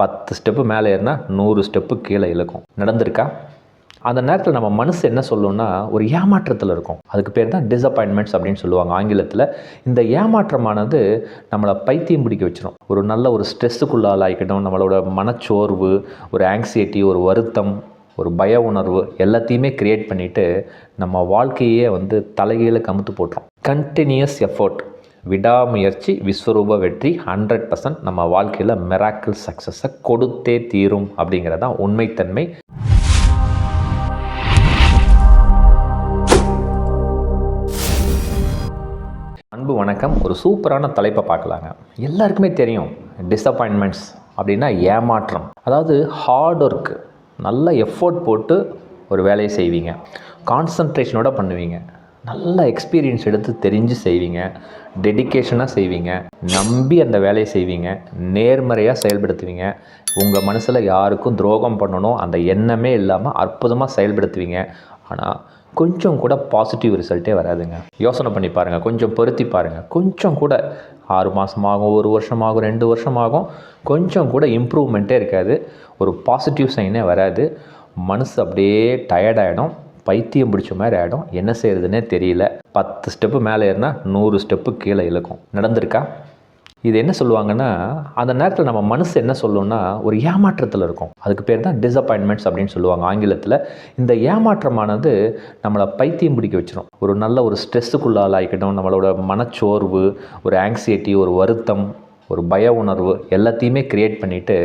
பத்து ஸ்டெப்பு மேலே ஏறினா நூறு ஸ்டெப்பு கீழே இழுக்கும். நடந்திருக்கா? அந்த நேரத்தில் நம்ம மனசு என்ன சொல்லும்னா ஒரு ஏமாற்றத்தில் இருக்கும். அதுக்கு பேர் தான் டிசப்பாயின்மெண்ட்ஸ் அப்படின்னு சொல்லுவாங்க ஆங்கிலத்தில். இந்த ஏமாற்றமானது நம்மளை பைத்தியம் பிடிக்க வச்சிடும் ஒரு நல்ல ஒரு ஸ்ட்ரெஸ்ஸுக்குள்ள ஆளாகிக்கட்டும் நம்மளோட மனச்சோர்வு ஒரு ஆங்ஸைட்டி ஒரு வருத்தம் ஒரு பய உணர்வு எல்லாத்தையுமே க்ரியேட் பண்ணிவிட்டு நம்ம வாழ்க்கையே வந்து தலைகீழ கமுத்து போட்டுரும். கண்டினியூஸ் எஃபோர்ட் விடாமுயற்சி விஸ்வரூப வெற்றி ஹண்ட்ரட் பர்சன்ட் நம்ம வாழ்க்கையில் மெராக்கிள் சக்ஸஸை கொடுத்தே தீரும் அப்படிங்கிறதான் உண்மைத்தன்மை. அன்பு வணக்கம். ஒரு சூப்பரான தலைப்பை பார்க்கலாங்க. எல்லாருக்குமே தெரியும் டிசப்பாயின்மெண்ட்ஸ் அப்படின்னா ஏமாற்றம். அதாவது ஹார்ட் ஒர்க் நல்ல எஃபோர்ட் போட்டு ஒரு வேலையை செய்வீங்க. கான்சன்ட்ரேஷனோட பண்ணுவீங்க. நல்லா எக்ஸ்பீரியன்ஸ் எடுத்து தெரிஞ்சு செய்வீங்க டெடிகேஷனாக செய்வீங்க நம்பி அந்த வேலையை செய்வீங்க நேர்மறையாக செயல்படுத்துவீங்க. உங்கள் மனசில் யாருக்கும் துரோகம் பண்ணணும் அந்த எண்ணமே இல்லாமல் அற்புதமாக செயல்படுத்துவீங்க. ஆனால் கொஞ்சம் கூட பாசிட்டிவ் ரிசல்ட்டே வராதுங்க. யோசனை பண்ணி பாருங்கள் கொஞ்சம் பொருத்தி பாருங்கள் கொஞ்சம் கூட ஆறு மாதமாகும் ஒரு வருஷமாகும் ரெண்டு வருஷமாகும் கொஞ்சம் கூட இம்ப்ரூவ்மெண்ட்டே இருக்காது. ஒரு பாசிட்டிவ் சைனே வராது. மனசு அப்படியே டயர்டாயிடும் பைத்தியம் பிடிச்ச மாதிரி ஆகிடும் என்ன செய்கிறதுனே தெரியல. பத்து ஸ்டெப்பு மேலே ஏறினா நூறு ஸ்டெப்பு கீழே இழுக்கும். நடந்திருக்கா? இது என்ன சொல்லுவாங்கன்னா அந்த நேரத்தில் நம்ம மனசு என்ன சொல்லும்னா ஒரு ஏமாற்றத்தில் இருக்கும். அதுக்கு பேர் தான் டிசப்பாயின்மெண்ட்ஸ் அப்படின்னு சொல்லுவாங்க ஆங்கிலத்தில். இந்த ஏமாற்றமானது நம்மளை பைத்தியம் பிடிக்க வச்சிடும் ஒரு நல்ல ஒரு ஸ்ட்ரெஸ்ஸுக்குள்ள ஆளாகிக்கட்டும் நம்மளோட மனச்சோர்வு ஒரு ஆங்ஸைட்டி ஒரு வருத்தம் ஒரு பய உணர்வு எல்லாத்தையுமே க்ரியேட் பண்ணிவிட்டு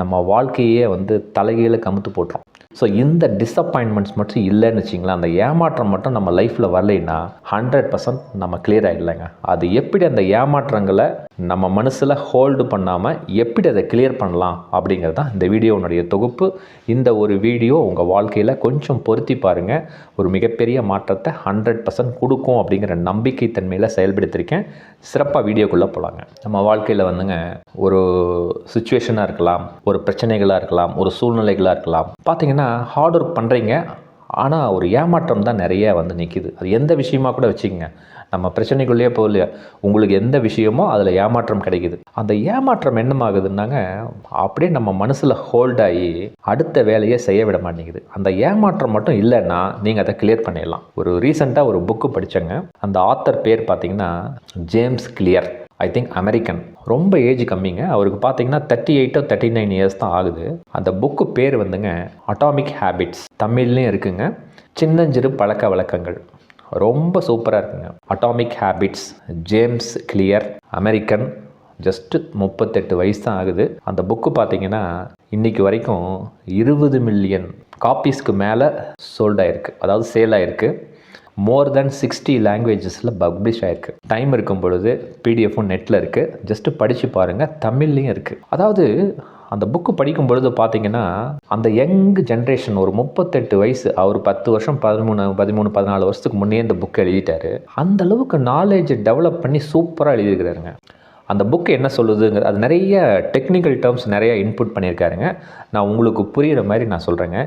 நம்ம வாழ்க்கையே வந்து தலைகீழ கமுத்து போட்டுரும். ஸோ இந்த டிசப்பாயின்மெண்ட்ஸ் மட்டும் இல்லைன்னு வச்சிங்களேன் அந்த ஏமாற்றம் மட்டும் நம்ம லைஃப்பில் வரலைன்னா ஹண்ட்ரட் பர்சன்ட் நம்ம கிளியர் ஆகிடலைங்க அது எப்படி அந்த ஏமாற்றங்களை நம்ம மனசில் ஹோல்டு பண்ணாமல் எப்படி அதை கிளியர் பண்ணலாம் அப்படிங்கிறது தான் இந்த வீடியோனுடைய தொகுப்பு. இந்த ஒரு வீடியோ உங்கள் வாழ்க்கையில் கொஞ்சம் பொருத்தி பாருங்கள் ஒரு மிகப்பெரிய மாற்றத்தை ஹண்ட்ரட் பர்சன்ட் கொடுக்கும் அப்படிங்கிற நம்பிக்கை தன்மையில் செயல்படுத்திருக்கேன். சிறப்பாக வீடியோக்குள்ளே போகலாங்க நம்ம வாழ்க்கையில் வந்துங்க ஒரு சுச்சுவேஷனாக இருக்கலாம் ஒரு பிரச்சனைகளாக இருக்கலாம் ஒரு சூழ்நிலைகளாக இருக்கலாம். பார்த்தீங்கன்னா ஹார்ட் ஒர்க் பண்ணுறீங்க ஆனால் ஒரு ஏமாற்றம் தான் நிறைய வந்து நிற்கிது அது எந்த விஷயமா கூட வச்சுக்கோங்க. நம்ம பிரச்சனைக்குள்ளேயே போகலையா உங்களுக்கு எந்த விஷயமோ அதில் ஏமாற்றம் கிடைக்குது. அந்த ஏமாற்றம் என்னமாகுதுன்னாங்க அப்படியே நம்ம மனசில் ஹோல்ட் ஆகி அடுத்த வேலையை செய்ய விட மாட்டேங்குது. அந்த ஏமாற்றம் மட்டும் இல்லைன்னா நீங்கள் அதை கிளியர் பண்ணிடலாம். ஒரு ரீசெண்டாக ஒரு புக்கு படித்தேங்க அந்த ஆத்தர் பேர் பார்த்தீங்கன்னா James Clear I think American ரொம்ப ஏஜ் கம்மிங்க. அவருக்கு பார்த்தீங்கன்னா தேர்ட்டி எயிட்டோ தேர்ட்டி நைன் இயர்ஸ் தான் ஆகுது. அந்த புக்கு பேர் வந்துங்க அட்டாமிக் ஹேபிட்ஸ் தமிழ்லேயும் இருக்குங்க. சின்னஞ்சிறு பழக்க வழக்கங்கள். ரொம்ப சூப்பராக இருக்குங்க. Atomic habits James Clear American just முப்பத்தெட்டு வயசு தான் ஆகுது. அந்த புக்கு பார்த்தீங்கன்னா இன்றைக்கி வரைக்கும் இருபது மில்லியன் காப்பீஸ்க்கு மேலே சோல்ட் ஆயிருக்கு. அதாவது சேல் ஆயிருக்கு. மோர் தென் சிக்ஸ்டி லாங்குவேஜஸில் பப்ளிஷ் ஆயிருக்கு. டைம் இருக்கும் பொழுது பிடிஎஃப்பும் நெட்டில் இருக்குது ஜஸ்ட்டு படித்து பாருங்கள் தமிழ்லேயும் இருக்குது அதாவது அந்த புக்கு படிக்கும் பொழுது பார்த்தீங்கன்னா அந்த யங் ஜென்ரேஷன் ஒரு முப்பத்தெட்டு வயசு அவர் பத்து வருஷம் பதிமூணு பதிமூணு பதினாலு வருஷத்துக்கு முன்னே இந்த புக்கை எழுதிட்டாரு. அந்த அளவுக்கு நாலேஜ் டெவலப் பண்ணி சூப்பராக எழுதியிருக்கிறாருங்க. அந்த புக்கு என்ன சொல்லுதுங்க அது நிறைய டெக்னிக்கல் டேர்ம்ஸ் நிறைய இன்புட் பண்ணியிருக்காருங்க. நான் உங்களுக்கு புரிகிற மாதிரி நான் சொல்கிறேங்க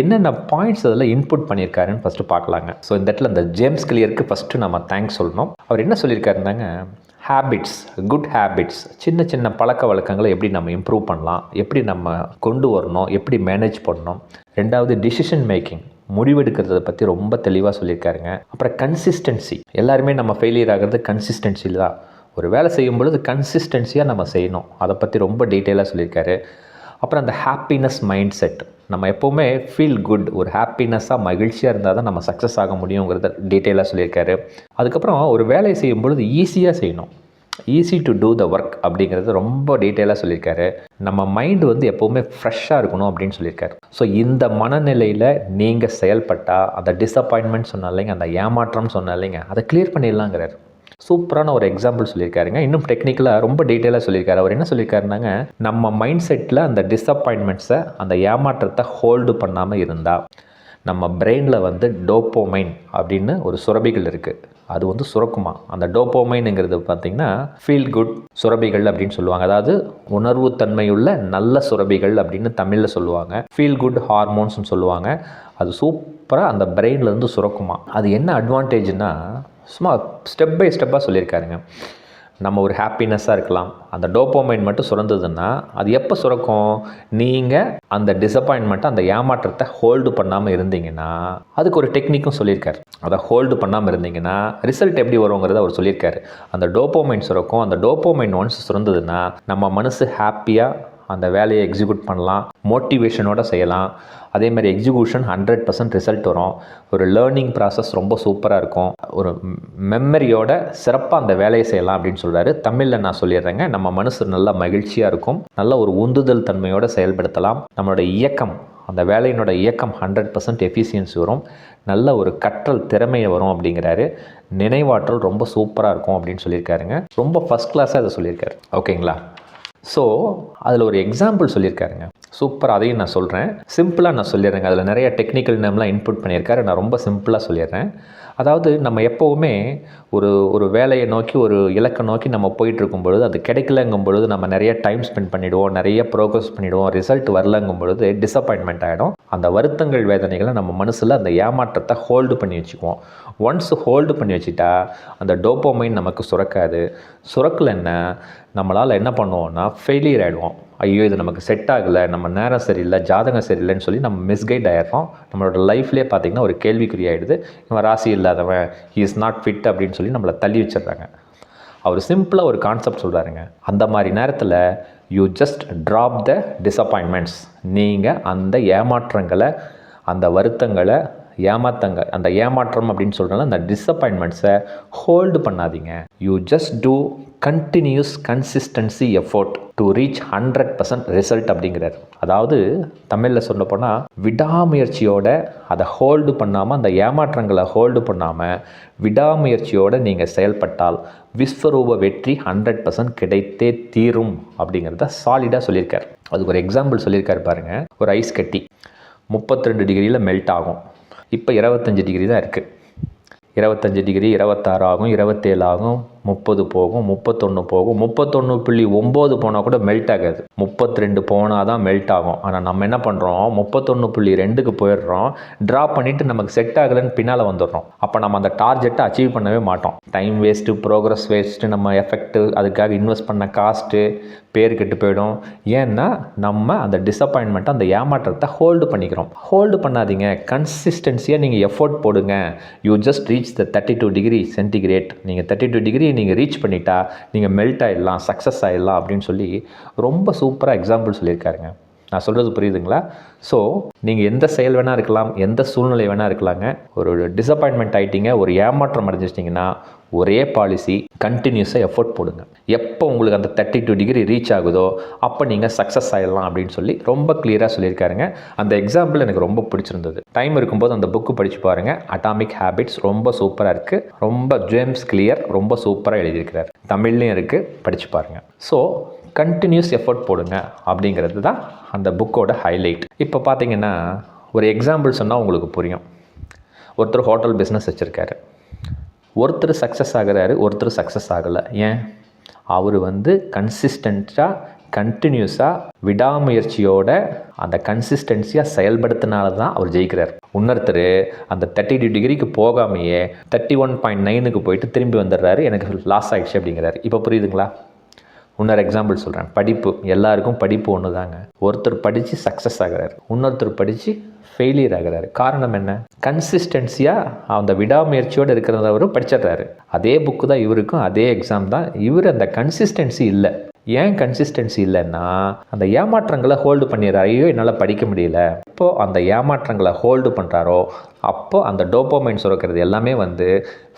என்னென்ன பாயிண்ட்ஸ் அதில் இன்புட் பண்ணியிருக்காருன்னு ஃபஸ்ட்டு பார்க்கலாங்க. ஸோ இந்த இடத்துல அந்த ஜேம்ஸ் கிளியருக்கு ஃபஸ்ட்டு நம்ம தேங்க்ஸ் சொல்லணும். அவர் என்ன சொல்லியிருக்காருந்தாங்க ஹேபிட்ஸ் குட் ஹேபிட்ஸ் சின்ன சின்ன பழக்க வழக்கங்களை எப்படி நம்ம இம்ப்ரூவ் பண்ணலாம் எப்படி நம்ம கொண்டு வரணும் எப்படி மேனேஜ் பண்ணணும். ரெண்டாவது டிசிஷன் மேக்கிங் முடிவெடுக்கிறத பற்றி ரொம்ப தெளிவாக சொல்லியிருக்காருங்க. அப்புறம் கன்சிஸ்டன்சி எல்லாருமே நம்ம ஃபெயிலியர் ஆகிறது கன்சிஸ்டன்சியில் தான். ஒரு வேலை செய்யும் பொழுது கன்சிஸ்டன்சியாக நம்ம செய்யணும். அதை பற்றி ரொம்ப டீட்டெயிலாக சொல்லியிருக்காரு. அப்புறம் அந்த ஹாப்பினஸ் மைண்ட் செட் நம்ம எப்போவுமே ஃபீல் குட் ஒரு ஹாப்பினஸ்ஸாக மகிழ்ச்சியாக இருந்தால் தான் நம்ம சக்ஸஸ் ஆக முடியுங்கிறத டீட்டெயிலாக சொல்லியிருக்காரு. அதுக்கப்புறம் ஒரு வேலையை செய்யும் பொழுது ஈஸியாக செய்யணும். Easy to do the work அப்படிங்கிறது ரொம்ப டீட்டெயிலாக சொல்லியிருக்காரு. நம்ம மைண்டு வந்து எப்போவுமே ஃப்ரெஷ்ஷாக இருக்கணும் அப்படின்னு சொல்லியிருக்காரு. ஸோ இந்த மனநிலையில் நீங்கள் செயல்பட்டால் அந்த டிசப்பாயின்மெண்ட் சொன்னாலைங்க அந்த ஏமாற்றம் சொன்னாலைங்க அதை கிளியர் பண்ணிடலாங்கிறார். சூப்பரான ஒரு எக்ஸாம்பிள் சொல்லியிருக்காருங்க. இன்னும் டெக்னிக்கலாக ரொம்ப டீட்டெயிலாக சொல்லியிருக்காரு. அவர் என்ன சொல்லியிருக்காருனாங்க நம்ம மைண்ட் செட்டில் அந்த டிஸப்பாயின்மெண்ட்ஸை அந்த ஏமாற்றத்தை ஹோல்டு பண்ணாமல் இருந்தால் நம்ம பிரெயினில் வந்து டோப்போமைன் அப்படின்னு ஒரு சுரபிகள் இருக்குது அது வந்து சுரக்குமா? அந்த டோப்போமைனுங்கிறது பார்த்திங்கன்னா ஃபீல் குட் சுரபிகள் அப்படின்னு சொல்லுவாங்க. அதாவது உணர்வு தன்மையுள்ள நல்ல சுரபிகள் அப்படின்னு தமிழில் சொல்லுவாங்க. ஃபீல் குட் ஹார்மோன்ஸ்னு சொல்லுவாங்க. அது சூப்பராக அந்த பிரெயின்லேருந்து சுரக்குமா? அது என்ன அட்வான்டேஜ்னா சும்மா ஸ்டெப் பை ஸ்டெப்பாக சொல்லியிருக்காருங்க. நம்ம ஒரு ஹாப்பினஸ்ஸாக இருக்கலாம். அந்த டோப்போமைன் மட்டும் சுரந்ததுன்னா அது எப்போ சுரக்கும்? நீங்கள் அந்த டிசப்பாயின்மெண்ட்டை அந்த ஏமாற்றத்தை ஹோல்டு பண்ணாமல் இருந்தீங்கன்னா அதுக்கு ஒரு டெக்னிக்கும் சொல்லியிருக்காரு. அதை ஹோல்டு பண்ணாமல் இருந்தீங்கன்னா ரிசல்ட் எப்படி வருங்கிறத அவர் சொல்லியிருக்காரு. அந்த டோப்போமைன் சுரக்கும். அந்த டோப்போமைன் ஒன்ஸ் சுரந்ததுன்னா நம்ம மனசு ஹாப்பியாக அந்த வேலையை எக்ஸிக்யூட் பண்ணலாம் மோட்டிவேஷனோட செய்யலாம். அதே மாதிரி எக்ஸிக்யூஷன் ஹண்ட்ரட் பர்சன்ட் ரிசல்ட் வரும். ஒரு லேர்னிங் ப்ராசஸ் ரொம்ப சூப்பராக இருக்கும். ஒரு மெமரியோட சிறப்பாக அந்த வேலையை செய்யலாம் அப்படின்னு சொல்கிறாரு தமிழில் நான் சொல்லிடுறேங்க நம்ம மனசு நல்லா மகிழ்ச்சியாக இருக்கும். நல்ல ஒரு உந்துதல் தன்மையோடு செயல்படுத்தலாம். நம்மளோட இயக்கம் அந்த வேலையினோட இயக்கம் ஹண்ட்ரட் பர்சன்ட் எஃபிஷியன்சி வரும். நல்ல ஒரு கற்றல் திறமை வரும் அப்படிங்கிறாரு. நினைவாற்றல் ரொம்ப சூப்பராக இருக்கும் அப்படின்னு சொல்லியிருக்காருங்க. ரொம்ப ஃபஸ்ட் கிளாஸாக அதை சொல்லியிருக்காரு. ஓகேங்களா ஸோ அதில் ஒரு எக்ஸாம்பிள் சொல்லியிருக்காருங்க. சூப்பர் அதையும் நான் சொல்கிறேன் சிம்பிளாக நான் சொல்லிடுறேங்க. அதில் நிறைய டெக்னிக்கல் நேம்லாம் இன்புட் பண்ணியிருக்காரு. நான் ரொம்ப சிம்பிளாக சொல்லிடுறேன். அதாவது நம்ம எப்போவுமே ஒரு ஒரு வேலையை நோக்கி ஒரு இலக்கை நோக்கி நம்ம போயிட்டுருக்கும் பொழுது அது கிடைக்கலங்கும் பொழுது நம்ம நிறைய டைம் ஸ்பெண்ட் பண்ணிவிடுவோம் நிறைய ப்ரோக்ரஸ் பண்ணிவிடுவோம் ரிசல்ட் வரலங்கும் பொழுது டிசப்பாயின்மெண்ட் ஆகிடும் அந்த வருத்தங்கள் வேதனைகளை நம்ம மனசில் அந்த ஏமாற்றத்தை ஹோல்டு பண்ணி வச்சுக்குவோம். ஒன்ஸ் ஹோல்டு பண்ணி வச்சுட்டா அந்த டோப்போமைன் நமக்கு சுரக்காது. சுரக்கலைன்னா நம்மளால் என்ன பண்ணுவோம்னா ஃபெயிலியர் ஆகிடுவோம் ஐயோ இது நமக்கு செட் ஆகலை நம்ம நேரம் சரியில்லை ஜாதகம் சரியில்லைன்னு சொல்லி நம்ம மிஸ்கைட் ஆகிடுறோம் நம்மளோட லைஃப்லேயே பார்த்திங்கன்னா ஒரு கேள்விக்குறி ஆகிடுது இவன் ராசி இல்லாதவன் ஹி இஸ் நாட் ஃபிட் அப்படின்னு சொல்லி நம்மளை தள்ளி வச்சிடுறாங்க. அவர் சிம்பிளாக ஒரு கான்செப்ட் சொல்கிறாருங்க அந்த மாதிரி நேரத்தில் you just drop the disappointments நீங்கள் அந்த ஏமாற்றங்களை அந்த வருத்தங்களை ஏமாத்தங்க அந்த ஏமாற்றம் அப்படின்னு சொல்கிறனால அந்த டிஸப்பாயின்மெண்ட்ஸை ஹோல்டு பண்ணாதீங்க. You just do continuous consistency effort to reach hundred percent result அப்படிங்கிறார். அதாவது தமிழில் சொல்ல போனால் விடாமுயற்சியோட அதை ஹோல்டு பண்ணாமல் அந்த ஏமாற்றங்களை ஹோல்டு பண்ணாமல் விடாமுயற்சியோடு நீங்கள் செயல்பட்டால் விஸ்வரூப வெற்றி ஹண்ட்ரட் பர்சன்ட் கிடைத்தே தீரும் அப்படிங்கிறத சாலிடாக சொல்லியிருக்கார். அதுக்கு ஒரு எக்ஸாம்பிள் சொல்லியிருக்காரு பாருங்கள் ஒரு ஐஸ் கட்டி முப்பத்தி ரெண்டு டிகிரியில் மெல்ட் ஆகும். இப்போ இருபத்தஞ்சி டிகிரி தான் இருக்குது இருபத்தஞ்சி டிகிரி இருபத்தாறு ஆகும் இருபத்தேழு ஆகும். முப்பது போகும் முப்பத்தொன்று போகும். முப்பத்தொன்று புள்ளி ஒம்பது போனால் கூட மெல்ட் ஆகாது. முப்பத்தி ரெண்டு போனால் தான் மெல்ட் ஆகும். ஆனால் நம்ம என்ன பண்ணுறோம் முப்பத்தொன்று புள்ளி ரெண்டுக்கு போயிடுறோம். ட்ரா பண்ணிவிட்டு நமக்கு செட் ஆகலைன்னு பின்னால் வந்துடுறோம். அப்போ நம்ம அந்த டார்கெட்டை அச்சீவ் பண்ணவே மாட்டோம். டைம் வேஸ்ட்டு ப்ரோக்ரஸ் வேஸ்ட்டு நம்ம எஃபெக்ட்டு அதுக்காக இன்வெஸ்ட் பண்ண காஸ்ட்டு பேர் கெட்டு போயிடும். ஏன்னா நம்ம அந்த டிசப்பாயின்மெண்ட்டை அந்த ஏமாற்றத்தை ஹோல்டு பண்ணிக்கிறோம். ஹோல்டு பண்ணாதீங்க. கன்சிஸ்டன்சியாக நீங்கள் எஃபோர்ட் போடுங்க. You just reach the thirty two degree centigrade நீங்கள் தேர்ட்டி டூ டிகிரி நீங்கள் ரீச் பண்ணிட்டா நீங்கள் மெல்ட் ஆகிடலாம் சக்ஸஸ் ஆகிடலாம் அப்படின்னு சொல்லி ரொம்ப சூப்பராக எக்ஸாம்பிள் சொல்லியிருக்காருங்க. நான் சொல்கிறது புரியுதுங்களா? ஸோ நீங்கள் எந்த செயல் வேணால் இருக்கலாம் எந்த சூழ்நிலை வேணால் இருக்கலாங்க. ஒரு டிசப்பாயின்மெண்ட் ஆகிட்டீங்க ஒரு ஏமாற்றம் அடைஞ்சிட்டிங்கன்னா ஒரே பாலிசி கண்டினியூஸாக எஃபோர்ட் போடுங்க. எப்போ உங்களுக்கு அந்த தேர்ட்டி டூ டிகிரி ரீச் ஆகுதோ அப்போ நீங்கள் சக்ஸஸ் ஆகிடலாம் அப்படின்னு சொல்லி ரொம்ப கிளியராக சொல்லியிருக்காருங்க. அந்த எக்ஸாம்பிள் எனக்கு ரொம்ப பிடிச்சிருந்தது. டைம் இருக்கும்போது அந்த புக்கு படித்து பாருங்கள் அட்டாமிக் ஹேபிட்ஸ் ரொம்ப சூப்பராக இருக்குது ரொம்ப ஜேம்ஸ் கிளியர் ரொம்ப சூப்பராக எழுதியிருக்கிறார். தமிழ்லையும் இருக்குது படித்து பாருங்கள் ஸோ கண்டினியூஸ் எஃபர்ட் போடுங்க அப்படிங்கிறது தான் அந்த புக்கோட ஹைலைட் இப்போ பார்த்தீங்கன்னா ஒரு எக்ஸாம்பிள் சொன்னால் உங்களுக்கு புரியும். ஒருத்தர் ஹோட்டல் பிஸ்னஸ் வச்சுருக்காரு. ஒருத்தர் சக்ஸஸ் ஆகிறாரு ஒருத்தர் சக்ஸஸ் ஆகலை. ஏன்? அவர் வந்து கன்சிஸ்டண்ட்டாக கண்டினியூஸாக விடாமுயற்சியோட அந்த கன்சிஸ்டன்சியாக செயல்படுத்தினால தான் அவர் ஜெயிக்கிறார். இன்னொருத்தர் அந்த தேர்ட்டி டூ டிகிரிக்கு போகாமையே தேர்ட்டி ஒன் பாயிண்ட் நைனுக்கு போயிட்டு திரும்பி வந்துடுறாரு. எனக்கு லாஸ் ஆகிடுச்சு அப்படிங்கிறாரு. இப்போ புரியுதுங்களா? இன்னொரு எக்ஸாம்பிள் சொல்கிறேன் படிப்பு. எல்லாருக்கும் படிப்பு ஒன்று தாங்க ஒருத்தர் படித்து சக்ஸஸ் ஆகிறாரு. இன்னொருத்தர் படித்து ஃபெயிலியர் ஆகிறாரு. காரணம் என்ன? கன்சிஸ்டன்சியாக அந்த விடாமுயற்சியோடு இருக்கிறதவரும் படிச்சிடுறாரு. அதே புக்கு தான் இவருக்கும் அதே எக்ஸாம் தான். இவர் அந்த கன்சிஸ்டன்சி இல்லை. ஏன் கன்சிஸ்டன்சி இல்லைன்னா அந்த ஏமாற்றங்களை ஹோல்டு பண்ணிடுறாரு ஐயோ என்னால் படிக்க முடியல. இப்போது அந்த ஏமாற்றங்களை ஹோல்டு பண்ணுறாரோ அப்போ அந்த டோப்போமைன் சுரக்கிறது எல்லாமே வந்து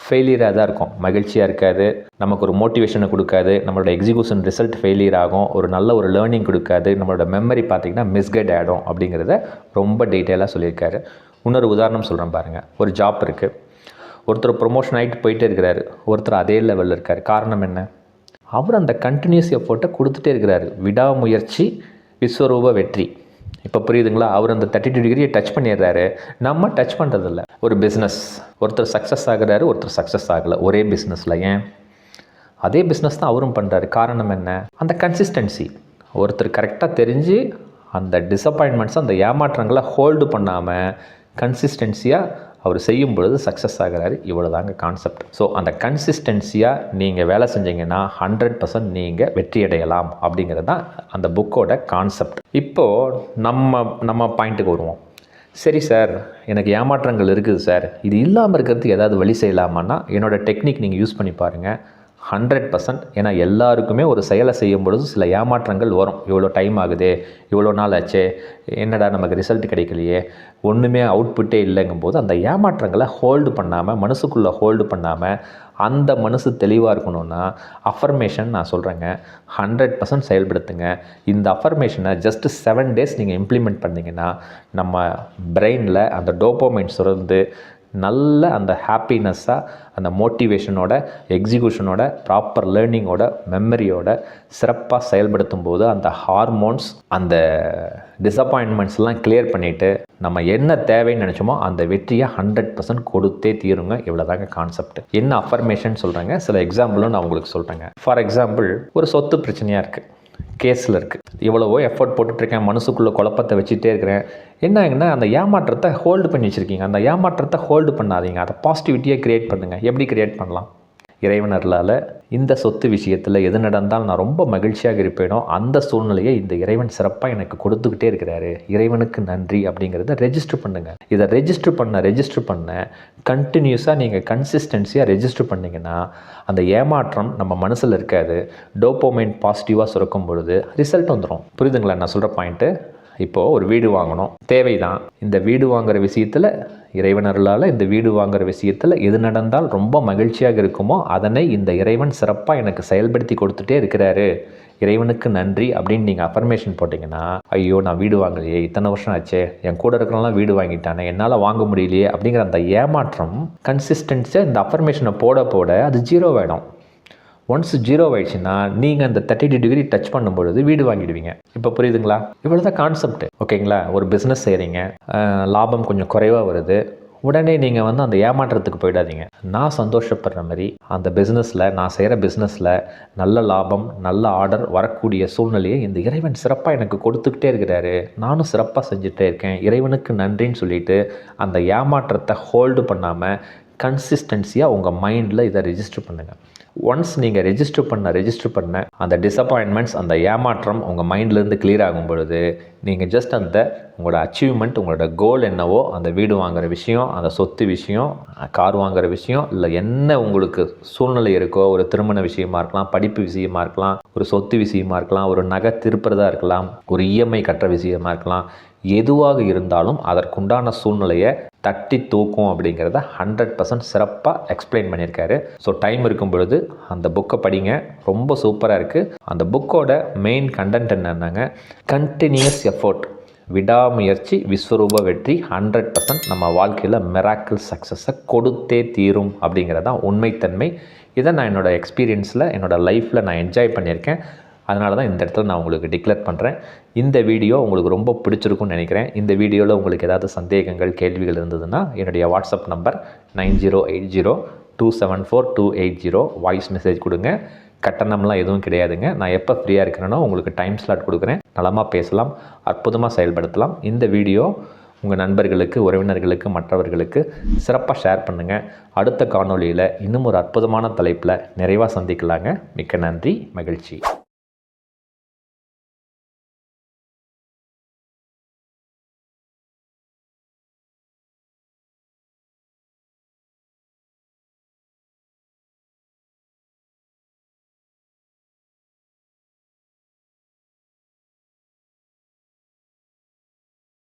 ஃபெயிலியராக தான் இருக்கும். மகிழ்ச்சியாக இருக்காது நமக்கு ஒரு மோட்டிவேஷனை கொடுக்காது நம்மளோட எக்ஸிக்யூஷன் ரிசல்ட் ஃபெயிலியர் ஆகும் ஒரு நல்ல ஒரு லேர்னிங் கொடுக்காது நம்மளோட மெமரி பார்த்திங்கன்னா மிஸ்கைட் ஆகிடும் அப்படிங்கிறத ரொம்ப டீட்டெயிலாக சொல்லியிருக்காரு. இன்னொரு உதாரணம் சொல்கிறேன் பாருங்கள் ஒரு ஜாப் இருக்குது ஒருத்தர் ப்ரொமோஷன் ஆகிட்டு போயிட்டே இருக்கிறாரு. ஒருத்தர் அதே லெவலில் இருக்கார். காரணம் என்ன? அவர் அந்த கண்டினியூஸ் எஃபோர்ட்டை கொடுத்துட்டே இருக்கிறாரு. விடாமுயற்சி விஸ்வரூப வெற்றி. இப்போ புரியுதுங்களா? அவர் அந்த தேர்ட்டி டூ டிகிரியை டச் பண்ணிடுறாரு. நம்ம டச் பண்ணுறதில்ல ஒரு பிஸ்னஸ் ஒருத்தர் சக்ஸஸ் ஆகுறாரு ஒருத்தர் சக்ஸஸ் ஆகலை. ஒரே பிஸ்னஸில் ஏன்? அதே பிஸ்னஸ் தான் அவரும் பண்ணுறாரு காரணம் என்ன? அந்த கன்சிஸ்டன்சி ஒருத்தர் கரெக்டாக தெரிஞ்சு அந்த டிசப்பாயின்மெண்ட்ஸ் அந்த ஏமாற்றங்களை ஹோல்டு பண்ணாமல் கன்சிஸ்டன்சியாக அவர் செய்யும் பொழுது சக்ஸஸ் ஆகிறாரு. இவ்வளோதாங்க கான்செப்ட் ஸோ அந்த கன்சிஸ்டன்சியாக நீங்கள் வேலை செஞ்சீங்கன்னா ஹண்ட்ரட் பர்சன்ட் நீங்கள் வெற்றி அடையலாம் அப்படிங்கிறது தான் அந்த புக்கோட கான்செப்ட் இப்போது நம்ம நம்ம பாயிண்ட்டுக்கு வருவோம். சரி சார் எனக்கு ஏமாற்றங்கள் இருக்குது சார் இது இல்லாமல் இருக்கிறதுக்கு ஏதாவது வழி செய்யலாமான்னா என்னோடய டெக்னிக் நீங்கள் யூஸ் பண்ணி பாருங்கள் ஹண்ட்ரட் பர்சன்ட். ஏன்னா எல்லாருக்குமே ஒரு செயலை செய்யும் பொழுது சில ஏமாற்றங்கள் வரும். இவ்வளோ டைம் ஆகுது இவ்வளோ நாள் ஆச்சு என்னடா நமக்கு ரிசல்ட் கிடைக்கலையே ஒன்றுமே அவுட்புட்டே இல்லைங்கும் போது அந்த ஏமாற்றங்களை ஹோல்டு பண்ணாமல் மனசுக்குள்ளே ஹோல்டு பண்ணாமல் அந்த மனசு தெளிவாக இருக்கணும்னா அஃபர்மேஷன் நான் சொல்கிறேங்க ஹண்ட்ரட் பர்சன்ட் செயல்படுத்துங்க. இந்த அஃபர்மேஷனை ஜஸ்ட் செவன் டேஸ் நீங்கள் இம்ப்ளிமெண்ட் பண்ணிங்கன்னா நம்ம பிரெயினில் அந்த டோப்போமைன் சுரந்து நல்ல அந்த ஹாப்பினஸ்ஸாக அந்த மோட்டிவேஷனோட எக்ஸிக்யூஷனோட ப்ராப்பர் லேர்னிங்கோட மெமரியோட சிறப்பாக செயல்படுத்தும் போது அந்த ஹார்மோன்ஸ் அந்த டிசப்பாயின்மெண்ட்ஸ்லாம் கிளியர் பண்ணிவிட்டு நம்ம என்ன தேவைன்னு நினச்சோமோ அந்த வெற்றியை ஹண்ட்ரட் பர்சன்ட் கொடுத்தே தீருங்க. இவ்வளோதாங்க கான்செப்ட் என்ன அஃபர்மேஷன் சொல்கிறாங்க சில எக்ஸாம்பிளும் நான் உங்களுக்கு சொல்கிறேங்க ஃபார் எக்ஸாம்பிள் ஒரு சொத்து பிரச்சனையாக இருக்குது கேஸில் இருக்குது எவ்வளவோ எஃபர்ட் போட்டுட்ருக்கேன் மனசுக்குள்ளே குழப்பத்தை வச்சுட்டே இருக்கிறேன். என்னங்கன்னா அந்த ஏமாற்றத்தை ஹோல்டு பண்ணி வச்சுருக்கீங்க. அந்த ஏமாற்றத்தை ஹோல்டு பண்ணாதீங்க. அதை பாசிட்டிவிட்டியாக க்ரியேட் பண்ணுங்கள் எப்படி க்ரியேட் பண்ணலாம்? இறைவனர்களால் இந்த சொத்து விஷயத்தில் எது நடந்தால் நான் ரொம்ப மகிழ்ச்சியாக இருப்பேனோ அந்த சூழ்நிலையை இந்த இறைவன் சிறப்பாக எனக்கு கொடுத்துக்கிட்டே இருக்கிறாரு. இறைவனுக்கு நன்றி அப்படிங்கிறத ரெஜிஸ்டர் பண்ணுங்கள் இதை ரெஜிஸ்டர் பண்ண ரெஜிஸ்டர் பண்ண கண்டினியூஸாக நீங்கள் கன்சிஸ்டன்சியாக ரெஜிஸ்டர் பண்ணிங்கன்னா அந்த ஏமாற்றம் நம்ம மனசில் இருக்காது. டோப்போமைன் பாசிட்டிவாக சுரக்கும் பொழுது ரிசல்ட் வந்துடும் புரியுதுங்களா? நான் சொல்கிற பாயிண்ட்டு இப்போது ஒரு வீடு வாங்கணும். தேவைதான். இந்த வீடு வாங்குகிற விஷயத்தில் இறைவனர்களால் இந்த வீடு வாங்குகிற விஷயத்தில் எது நடந்தால் ரொம்ப மகிழ்ச்சியாக இருக்குமோ அதனை இந்த இறைவன் சிறப்பாக எனக்கு செயல்படுத்தி கொடுத்துட்டே இருக்கிறாரு. இறைவனுக்கு நன்றி அப்படின்னு நீங்கள் அஃபர்மேஷன் போட்டிங்கன்னா ஐயோ நான் வீடு வாங்கலையே இத்தனை வருஷம் ஆச்சே என் கூட இருக்கிறவங்களாம் வீடு வாங்கிட்டானே என்னால் வாங்க முடியலையே அப்படிங்கிற அந்த ஏமாற்றம் கன்சிஸ்டன்ஸாக இந்த அஃபர்மேஷனை போட போட அது ஜீரோ ஆகிடும் ஒன்ஸ் ஜீரோ ஆயிடுச்சுன்னா நீங்கள் அந்த தேர்ட்டி டிகிரி டச் பண்ணும்பொழுது வீடு வாங்கிடுவீங்க. இப்போ புரியுதுங்களா? இவ்வளோ தான் கான்செப்ட் ஓகேங்களா ஒரு பிஸ்னஸ் செய்கிறீங்க லாபம் கொஞ்சம் குறைவாக வருது. உடனே நீங்கள் வந்து அந்த ஏமாற்றத்துக்கு போயிடாதீங்க. நான் சந்தோஷப்படுற மாதிரி அந்த பிஸ்னஸில் நான் செய்கிற பிஸ்னஸில் நல்ல லாபம் நல்ல ஆர்டர் வரக்கூடிய சூழ்நிலையை இந்த இறைவன் சிறப்பாக எனக்கு கொடுத்துக்கிட்டே இருக்கிறாரு. நானும் சிறப்பாக செஞ்சுட்டே இருக்கேன். இறைவனுக்கு நன்றின்னு சொல்லிட்டு அந்த ஏமாற்றத்தை ஹோல்டு பண்ணாமல் கன்சிஸ்டன்சியாக உங்கள் மைண்டில் இதை ரெஜிஸ்டர் பண்ணுங்கள் ஒன்ஸ் நீங்கள் ரெஜிஸ்டர் பண்ண ரெஜிஸ்டர் பண்ண அந்த டிசப்பாயின்மெண்ட்ஸ் அந்த ஏமாற்றம் உங்கள் மைண்ட்லேருந்து கிளியர் ஆகும் பொழுது நீங்கள் ஜஸ்ட் அந்த உங்களோட அச்சீவ்மெண்ட் உங்களோட கோல் என்னவோ அந்த வீடு வாங்குகிற விஷயம் அந்த சொத்து விஷயம் கார் வாங்குகிற விஷயம் இல்லை என்ன உங்களுக்கு சூழ்நிலை இருக்கோ ஒரு திருமண விஷயமா இருக்கலாம் படிப்பு விஷயமா இருக்கலாம் ஒரு சொத்து விஷயமா இருக்கலாம் ஒரு நகை திருப்புறதா இருக்கலாம் ஒரு இஎம்ஐ கட்டுற விஷயமா இருக்கலாம் எதுவாக இருந்தாலும் அதற்குண்டான சூழ்நிலையை தட்டி தூக்கும் அப்படிங்கிறத ஹண்ட்ரட் பர்சன்ட் சிறப்பாக எக்ஸ்பிளைன் பண்ணியிருக்காரு. ஸோ டைம் இருக்கும் பொழுது அந்த புக்கை படிங்க. ரொம்ப சூப்பராக இருக்குது அந்த புக்கோட மெயின் கண்டென்ட் என்னன்னாங்க? கண்டினியூஸ் எஃபோர்ட் விடாமுயற்சி விஸ்வரூப வெற்றி ஹண்ட்ரட் பர்சன்ட் நம்ம வாழ்க்கையில் மெராக்கிள் சக்ஸஸை கொடுத்தே தீரும் அப்படிங்கிறதான் உண்மைத்தன்மை. இதை நான் என்னோடய எக்ஸ்பீரியன்ஸில் என்னோடய லைஃப்பில் நான் என்ஜாய் பண்ணியிருக்கேன். அதனால தான் இந்த இடத்துல நான் உங்களுக்கு டிக்ளேர் பண்ணுறேன் இந்த வீடியோ உங்களுக்கு ரொம்ப பிடிச்சிருக்கும்னு நினைக்கிறேன். இந்த வீடியோவில் உங்களுக்கு ஏதாவது சந்தேகங்கள் கேள்விகள் இருந்ததுன்னா என்னுடைய WhatsApp number nine zero eight zero two seven four two eight zero. Voice message கொடுங்க. கட்டணம்லாம் எதுவும் கிடையாதுங்க. நான் எப்போ ஃப்ரீயாக இருக்கிறேனோ உங்களுக்கு டைம் ஸ்லாட் கொடுக்குறேன். நலமாக பேசலாம். அற்புதமாக செயல்படுத்தலாம். இந்த வீடியோ உங்கள் நண்பர்களுக்கு உறவினர்களுக்கு மற்றவர்களுக்கு சிறப்பாக ஷேர் பண்ணுங்கள் அடுத்த காணொளியில் இன்னும் ஒரு அற்புதமான தலைப்பில் நிறைவாக சந்திக்கலாங்க. மிக்க நன்றி. மகிழ்ச்சி.